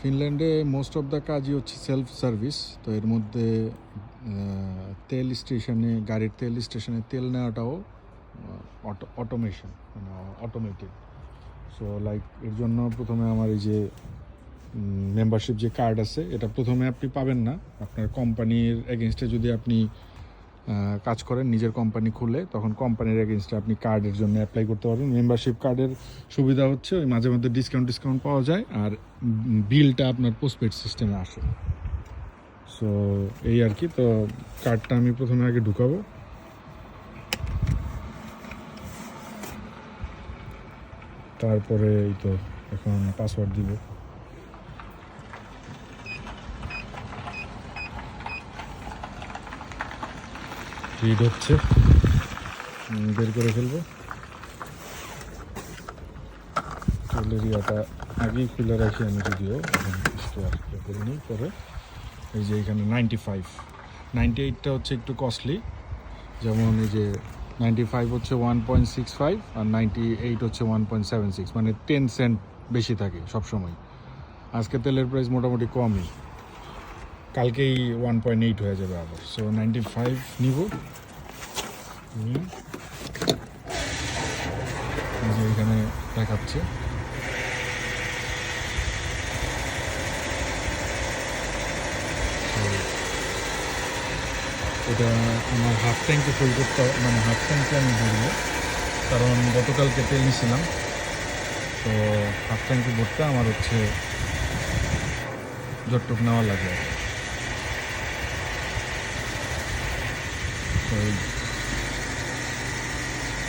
ফিনল্যান্ডে most of the কাজই হচ্ছে self service তো এর মধ্যে তেল স্টেশনে, গাড়ির তেল স্টেশনে তেল নেওয়াটাও অটোমেশন মানে অটোমেটেড সো লাইক এর জন্য প্রথমে আমার এই যে মেম্বারশিপ যে কার্ড আছে, এটা প্রথমে আপনি পাবেন না। আপনার কোম্পানির এগেনস্টে যদি আপনি কাজ করেন, নিজের কোম্পানি খুলে, তখন কোম্পানির এগেনস্টে আপনি কার্ডের জন্য অ্যাপ্লাই করতে পারবেন। মেম্বারশিপ কার্ডের সুবিধা হচ্ছে, ওই মাঝে মধ্যে ডিসকাউন্ট ডিসকাউন্ট পাওয়া যায়, আর বিলটা আপনার পোস্টপেড সিস্টেমে আসে। সো এই আর কি, তো কার্ডটা আমি প্রথমে আগে ঢুকাবো। তারপরে এই তো, এখন পাসওয়ার্ড দিব। রিড হচ্ছে। বের করে ফেলব। ক্যালেরিয়াটা আগেই খুলে রাখি আমি যদিও স্টোর করে নিই, পরে। এই যে এখানে নাইনটি ফাইভ নাইনটি এইটটা হচ্ছে একটু কস্টলি যেমন এই যে নাইনটি ফাইভ হচ্ছে ওয়ান পয়েন্ট সিক্স ফাইভ আর নাইনটি এইট হচ্ছে ওয়ান পয়েন্ট সেভেন সিক্স মানে টেন সেন্ট বেশি থাকে সবসময়। আজকে তেলের প্রাইস মোটামুটি কমই। কালকেই ওয়ান পয়েন্ট এইট হয়ে যাবে আবার। সো নাইনটি ফাইভ নিব যে এখানে দেখাচ্ছে। এটা আমার হাফ ট্যাঙ্কে ফুল করতে মানে হাফ ট্যাঙ্কে আমি ভরবো। কারণ গতকালকে তেল নিয়েছিলাম তো হাফ ট্যাঙ্কে ভরতে আমার হচ্ছে যতটুক নেওয়া লাগে। আর কি। তো এই